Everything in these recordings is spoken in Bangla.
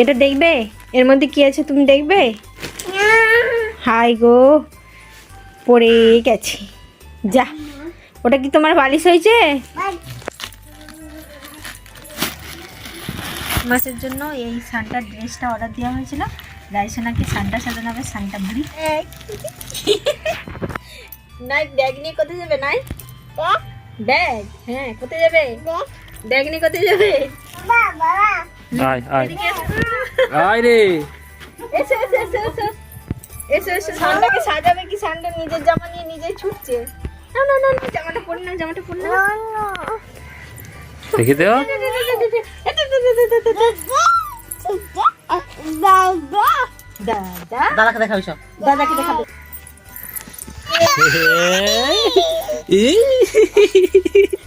এটা দেখবে? এর মধ্যে কি আছে তুমি দেখবে? হাই গো পড়ে গেছে। যা ওটা কি তোমার বালিশ হয়েছে? মাসের জন্য এই সানটা ড্রেসটা অর্ডার দেওয়া হয়েছিল। রাইসোনাকে সানটা সাজানো হবে সানটা বুড়ি নাই ব্যাগ নিয়ে কোথায় যাবে নাই? ব্যাগ? হ্যাঁ কোথায় যাবে? ব্যাগ। নিয়ে কোথায় যাবে? আয় আয়। আয় রে। এসো এসো এসো এসো। এসো এসো। সানটাকে সাজাবে কি? সানটা নিজের জামা নিয়ে নিজেই ছুটছে। না না না জামাটা পরে না জামাটা পরে না দেখি তো দাদা দাদাকে দেখাবি সব দাদাকে দেখাবে। বুড়ি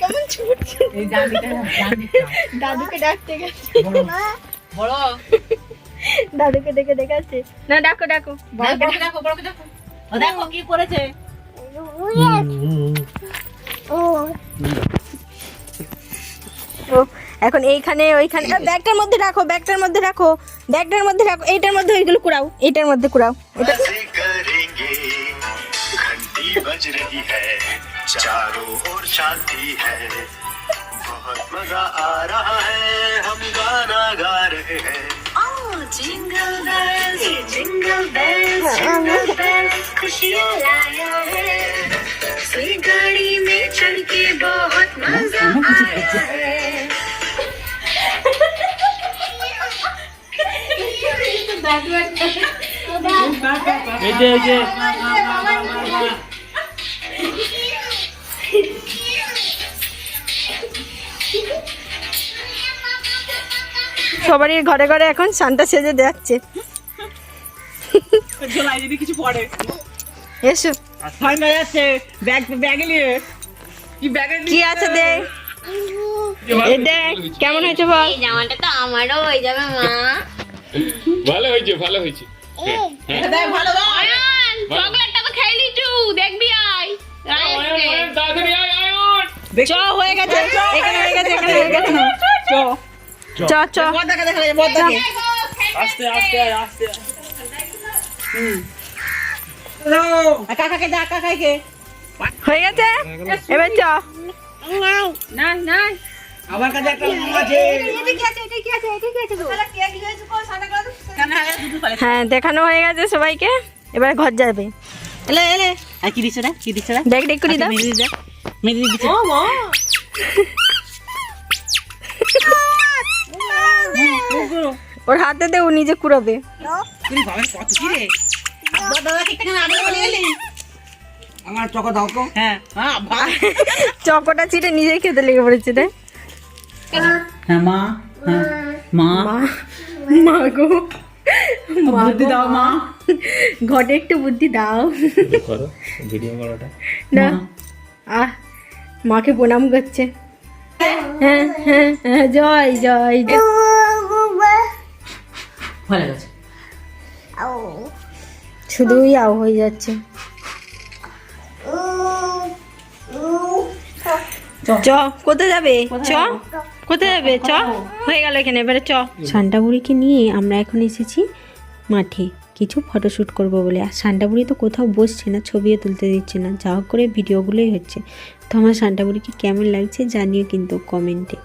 কেমন ছুটছে? এই দাদুকে ডাকতে গেছে। বড়। দাদুকে ডেকে দেখাচ্ছে না ডাকো ডাকো। বড়কে দেখো বড়কে দেখো। ও দেখো কি করেছে। ও। এখন এইখানে ওইখানে। ব্যাগটার মধ্যে রাখো ব্যাগটার মধ্যে রাখো। ব্যাগটার মধ্যে রাখো। এইটার মধ্যে ওইগুলো কুড়াও। এইটার মধ্যে কুড়াও। এটা चारों ओर शांति है। बहुत मज़ा आ रहा है हम गाना गा रहे हैं। Jingle bells jingle bells jingle bells खुशियाँ लाया है। सुई गाड़ी में चढ़ के बहुत मज़ा आया है। সবারই ঘরে ঘরে এখন সান্টা সেজে যাচ্ছে ঝোলাই কিছু পড়ে এসো। ব্যাগ নিয়ে। কি ব্যাগে কি আছে দে দেখ। কেমন হয়েছে বল? জামাটা তো আমারও হয়ে যাবে মা। ভালো হয়েছে ভালো হয়েছে। ভালো চকলেটটা তো খেয়ে লিচু দেখবি আয়। চ হয়ে গেছে এখানে হয়ে গেছে এখানে হয়ে গেছে। চ। চ দেখা বড়দাকে আস্তে আস্তে আয় আস্তে। আর কাকাকে দা কাকাকে হয়ে গেছে? এবার চ। না না আমার কাছে একটা মোম আছে। কেন আগে দুধ পালে হ্যাঁ দেখানো হয়ে গেছে সবাইকে। এবার ঘর যাবে। এলে এলে। আর কি দিছে রে? কি দিছে রে? দেখ দেখ করে দাও। মেরে দিছে মেরে দিছে ও মা ওর হাতে দে ও নিজে কুড়াবে। তুমি বাবা কত কি রে? আব্বা দাদা কি থেকে আগে বলে এলি আমার চকো দাও তো। হ্যাঁ। হ্যাঁ চকটা চিটে নিজেই খেতে লেগে পড়েছে রে। হ্যাঁ মা হ্যাঁ মা। মা মা গো। বুদ্ধি দাও মা। ঘটে একটু বুদ্ধি দাও। করো ভিডিও করাটা। না। আহ মাকে প্রণাম করছে। হ্যাঁ হ্যাঁ হ্যাঁ জয় জয় জয়। ভালো গেছে শুধুই আও হয়ে যাচ্ছে। চ কোথায় যাবে? চ কোথায় যাবে? চ হয়ে গেল এখানে এবারে চ। সান্টাবুড়িকে নিয়ে আমরা এখন এসেছি মাঠে। কিছু ফটোশ্যুট করব বলে। আর সান্টাবুড়ি তো কোথাও বসছে না ছবিও তুলতে দিচ্ছে না। যা হোক করে ভিডিওগুলোই হচ্ছে। তো আমার সান্টাবুড়িকে কেমন লাগছে জানিও কিন্তু কমেন্টে